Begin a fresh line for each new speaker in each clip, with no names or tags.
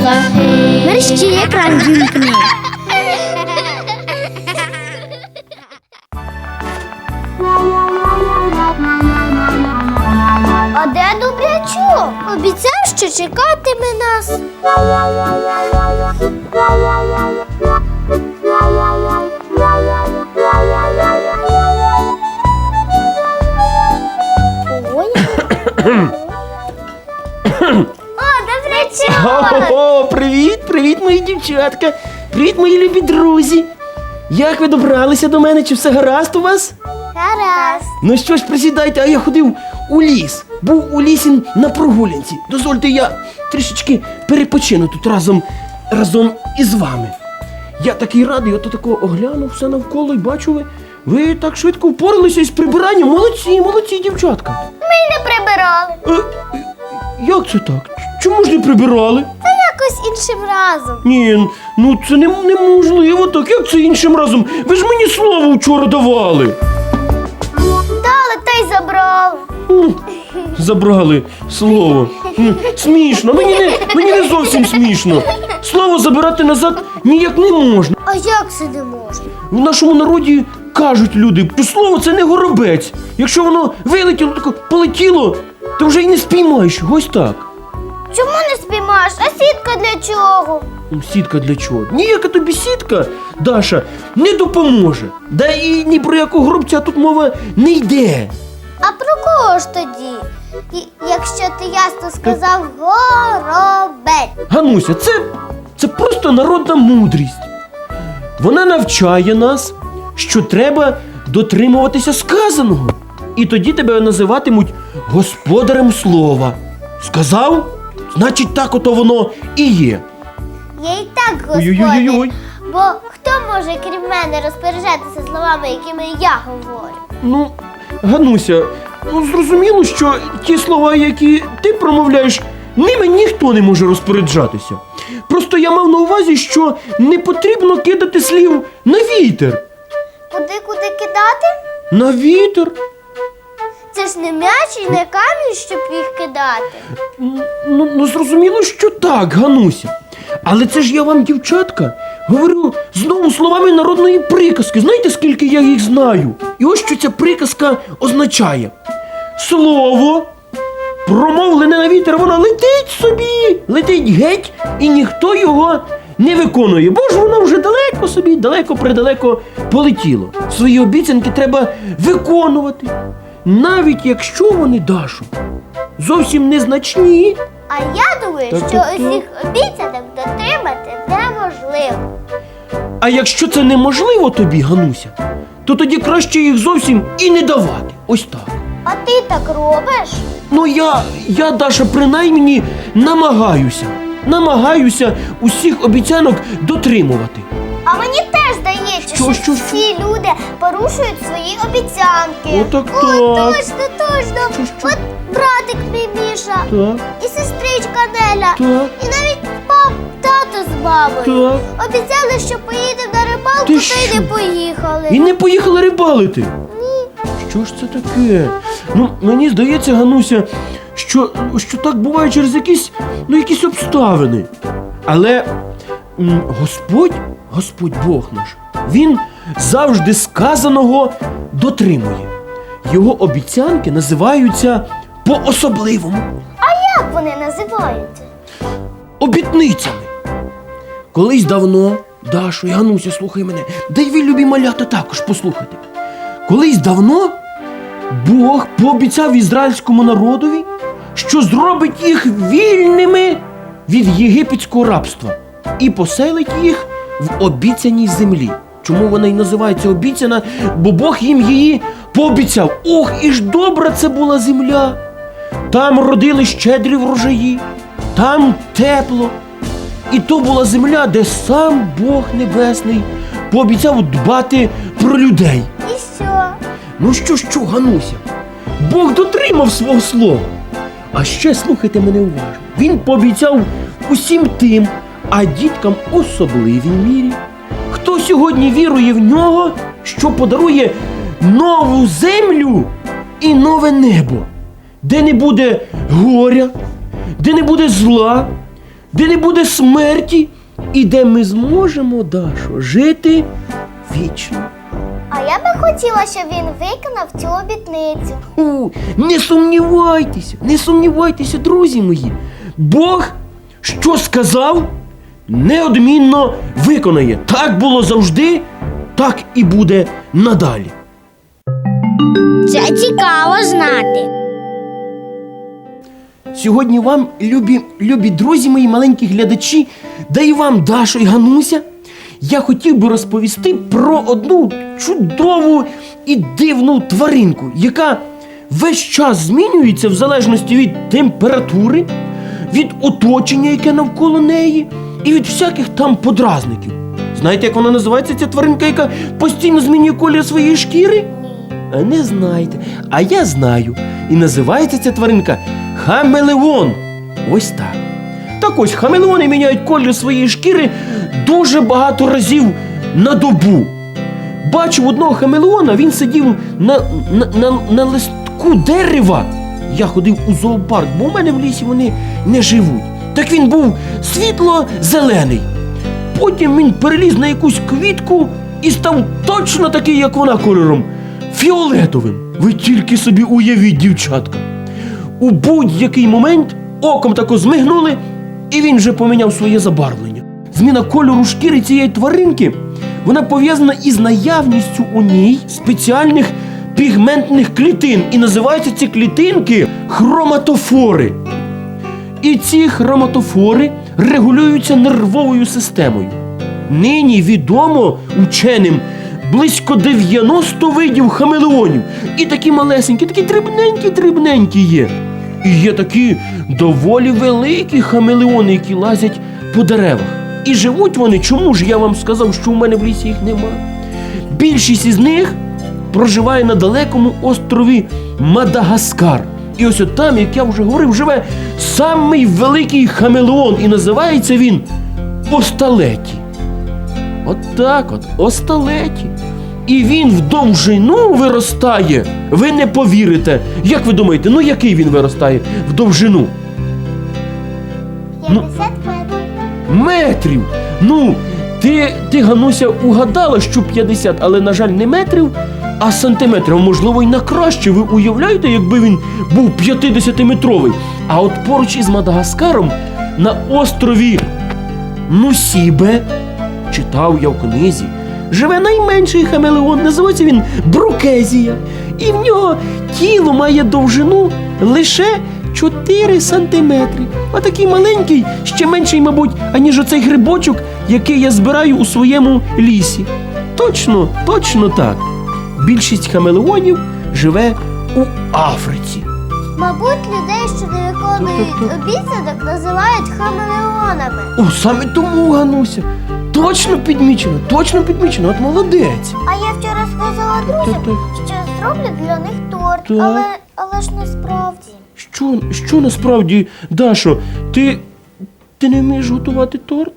дітлахи.
Мерщі екран вімкни. А де Дублячок? Обіцяв, що чекатиме нас. Ой. О,
О, привіт, привіт, мої дівчатка. Привіт, мої любі друзі. Як ви добралися до мене? Чи все гаразд у вас?
Гаразд.
Ну що ж, присідайте, а я ходив у ліс. Був у лісі на прогулянці. Дозвольте, я трішечки перепочину тут разом, разом із вами. Я такий радий, ото такого оглянув все навколо і бачу ви. Ви так швидко впоралися із прибиранням. Молодці, молодці, дівчатка.
Ми не прибирали.
Е, як це так? Чому ж не прибирали?
Та Якось іншим разом.
Ні, ну це не, неможливо так. Як це іншим разом? Ви ж мені слово вчора давали.
Дали та й забрали.
М, Забрали слово. М, Смішно, мені не, мені не зовсім смішно. Слово забирати назад ніяк не можна.
А як це не можна?
В нашому народі кажуть люди, що слово це не горобець. Якщо воно вилетіло, тако полетіло, то вже й не спіймаєш. Ось так.
Чому не спіймаєш? А сітка для чого?
Ну, Сітка для чого? Ніяка тобі сітка, Даша, не допоможе. Да і ні про якого горобця тут мова не йде.
А про кого ж тоді? І- Якщо ти ясно сказав горобець.
Гануся, це, це просто народна мудрість. Вона навчає нас, що треба дотримуватися сказаного. І тоді тебе називатимуть господарем слова. Сказав? Значить, так ото воно і є.
Я і так господар. Бо хто може, крім мене, розпоряджатися словами, якими я говорю?
Ну, Гануся, ну зрозуміло, що ті слова, які ти промовляєш, ними ніхто не може розпоряджатися. Просто я мав на увазі, що не потрібно кидати слів на вітер.
Куди куди кидати?
На вітер?
Це ж не м'яч і не камінь, щоб їх кидати.
Ну, ну зрозуміло, що так, Гануся. Але це ж я вам, дівчатка, говорю знову словами народної приказки. Знаєте, скільки я їх знаю? І ось що ця приказка означає. Слово, промовлене на вітер, воно летить собі, летить геть, і ніхто його не виконує, бо ж воно вже далеко собі, далеко предалеко полетіло. Свої обіцянки треба виконувати. Навіть якщо вони Дашу зовсім незначні.
А я думаю,
Так,
що
так, так.
усіх обіцянок дотримати неможливо.
А якщо це неможливо тобі, Гануся, то тоді краще їх зовсім і не давати. Ось так.
А ти так робиш?
Ну я, я, Даша, принаймні намагаюся. Намагаюся усіх обіцянок дотримувати.
А мені теж
Що,
що,
що,
всі люди порушують свої обіцянки.
Отак
Ой,
так.
точно, точно.
Що, що?
От братик мій Міша,
Так,
і сестричка Неля,
так,
і навіть пап, тато з мамою.
так.
Обіцяли, що поїдемо на рибалку,
Ти
та й
що?
не поїхали.
І не поїхали рибалити. Що ж це таке? Ну, мені здається, Гануся, що, що так буває через якісь, ну, якісь обставини. Але м, Господь, Господь Бог наш, Він завжди сказаного дотримує. Його обіцянки називаються по-особливому А
Як вони називаються?
обітницями. Колись давно, Дашо і Гануся, слухай мене, да й ви любі малята також послухайте. Колись давно Бог пообіцяв ізраїльському народові, що зробить їх вільними від єгипетського рабства і поселить їх в обіцяній землі. Чому вона й називається обіцяна? Бо Бог їм її пообіцяв. Ох, і ж добра це була земля. Там родили щедрі врожаї, там тепло. І то була земля, де сам Бог Небесний пообіцяв дбати про людей.
І що?
Ну що, що, Гануся? Бог дотримав свого слова. А ще слухайте мене уважно. Він пообіцяв усім тим, а діткам особливій мірі. Сьогодні вірує в нього, що подарує нову землю і нове небо, де не буде горя, де не буде зла, де не буде смерті, і де ми зможемо, Дашо, жити вічно.
А я би хотіла, щоб він виконав цю обітницю.
У, не сумнівайтеся, не сумнівайтеся, друзі мої. Бог, що сказав, неодмінно виконає. Так було завжди, так і буде надалі.
Це цікаво знати.
Сьогодні вам, любі, любі друзі мої маленькі глядачі, да і вам, Дашо і Гануся, я хотів би розповісти про одну чудову і дивну тваринку, яка весь час змінюється в залежності від температури, від оточення, яке навколо неї, і від всяких там подразників. Знаєте, як вона називається, ця тваринка, яка постійно змінює колір своєї шкіри? Не знаєте. А я знаю. І називається ця тваринка хамелеон. Ось так. Так ось хамелеони міняють колір своєї шкіри дуже багато разів на добу. Бачив одного хамелеона, він сидів на, на, на, на листку дерева. Я ходив у зоопарк, бо у мене в лісі вони не живуть. Так він був світло-зелений. Потім він переліз на якусь квітку і став точно такий, як вона кольором, фіолетовим. Ви тільки собі уявіть, дівчатка. У будь-який момент оком тако змигнули, і він вже поміняв своє забарвлення. Зміна кольору шкіри цієї тваринки вона пов'язана із наявністю у ній спеціальних пігментних клітин. І називаються ці клітинки хроматофори. І ці хроматофори регулюються нервовою системою. Нині відомо ученим близько 90 видів хамелеонів. І такі малесенькі, такі дрібненькі-дрібненькі є. І є такі доволі великі хамелеони, які лазять по деревах. І живуть вони, чому ж я вам сказав, що у мене в лісі їх нема? Більшість із них проживає на далекому острові Мадагаскар. І ось от там, як я вже говорив, живе самий великий хамелеон, і називається він Осталеті. От так от, Осталеті. І він в довжину виростає. Ви не повірите. Як ви думаєте, ну який він виростає в довжину?
50 метрів.
Метрів. Ну, ти, ти Гануся, угадала, що 50, але, на жаль, не метрів, а сантиметрів. Можливо, й на краще. Ви уявляєте, якби він був 50-метровий. А от поруч із Мадагаскаром на острові Нусібе, читав я в книзі, живе найменший хамелеон, називається він Брукезія. І в нього тіло має довжину лише 4 сантиметри. А такий маленький, ще менший, мабуть, аніж оцей грибочок, який я збираю у своєму лісі. Точно, точно так. Більшість хамелеонів живе у Африці.
Мабуть, людей, що не виконують обіцянок, називають хамелеонами.
О, саме тому, Гануся. Точно підмічено, точно підмічено, от молодець.
А я вчора сказала друзям,
Так-так.
що зроблю для них торт,
Так.
але, але ж насправді.
Що, що насправді, Дашо, ти, ти не вмієш готувати торт?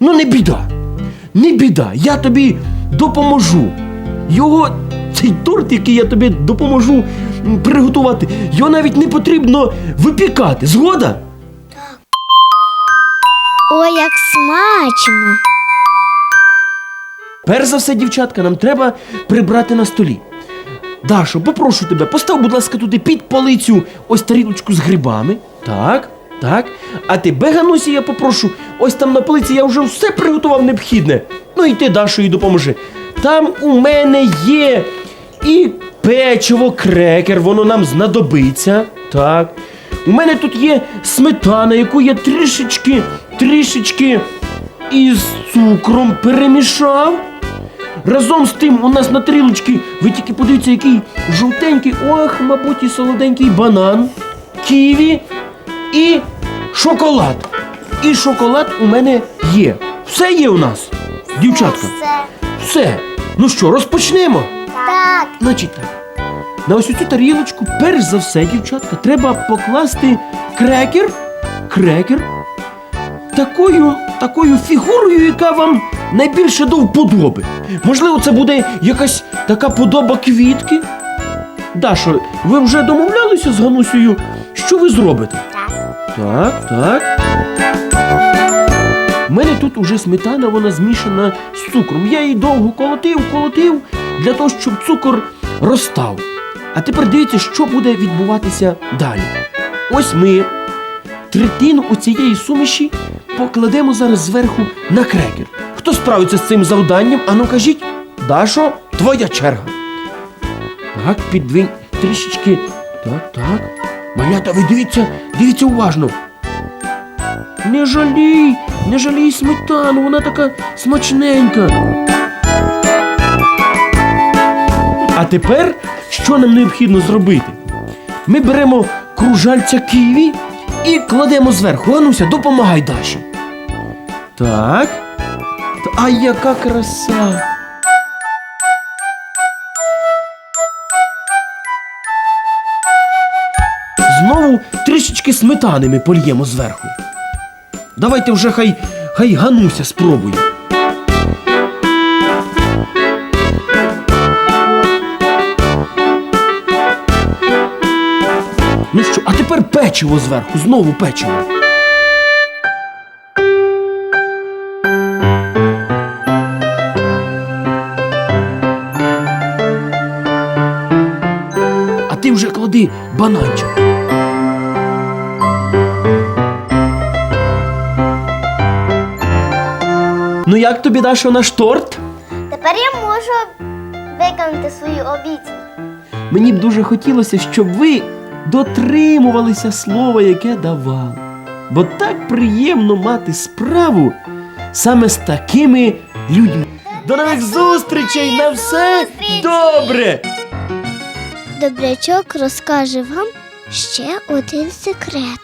Ну, не біда. Не біда. Я тобі допоможу. Його, цей торт, який я тобі допоможу приготувати, його навіть не потрібно випікати. Згода?
Ой, як смачно.
Перш за все, дівчатка, нам треба прибрати на столі. Дашо, попрошу тебе, постав, будь ласка, туди під полицю ось тарілочку з грибами. Так, так. А тебе, Ганусі, я попрошу, ось там на полиці я вже все приготував необхідне. Ну і ти, Дашо, і допоможи. Там у мене є і печиво, крекер, воно нам знадобиться. Так. У мене тут є сметана, яку я трішечки, трішечки із цукром перемішав. Разом з тим у нас на тарілочці, ви тільки подивіться, який жовтенький, ох, мабуть, і солоденький банан, ківі і шоколад. І шоколад у мене є. Все є у нас, дівчатка.
Все.
Все. Ну що, розпочнемо?
Так.
Значить так. На ось цю тарілочку, перш за все, дівчатка, треба покласти крекер, крекер, такою, такою фігурою, яка вам найбільше до вподоби. Можливо, це буде якась така подоба квітки. Дашо, ви вже домовлялися з Ганусею, що ви зробите?
Так.
Так. У мене тут уже сметана, вона змішана з цукром. Я її довго колотив, колотив для того, щоб цукор розстав. А тепер дивіться, що буде відбуватися далі. Ось ми третину оцієї суміші покладемо зараз зверху на крекер. Хто справиться з цим завданням? Ану кажіть, Дашо, твоя черга. Так, підвинь трішечки. Так, так. Малята, ви дивіться, дивіться уважно. Не жалій, не жалій сметану, вона така смачненька. А тепер що нам необхідно зробити? Ми беремо кружальця ківі і кладемо зверху. Ануся, допомагай Даші. Так. А яка краса! Трішечки сметани ми польємо зверху. Давайте вже хай, хай Гануся спробує. Ну що, а тепер печиво зверху, знову печиво. А ти вже клади бананчик. Ну як тобі Даша наш торт?
Тепер я можу виконати свою обіцянку.
Мені б дуже хотілося, щоб ви дотримувалися слова, яке давали. Бо так приємно мати справу саме з такими людьми. До нових зустрічей! На все добре!
Добрячок розкаже вам ще один секрет.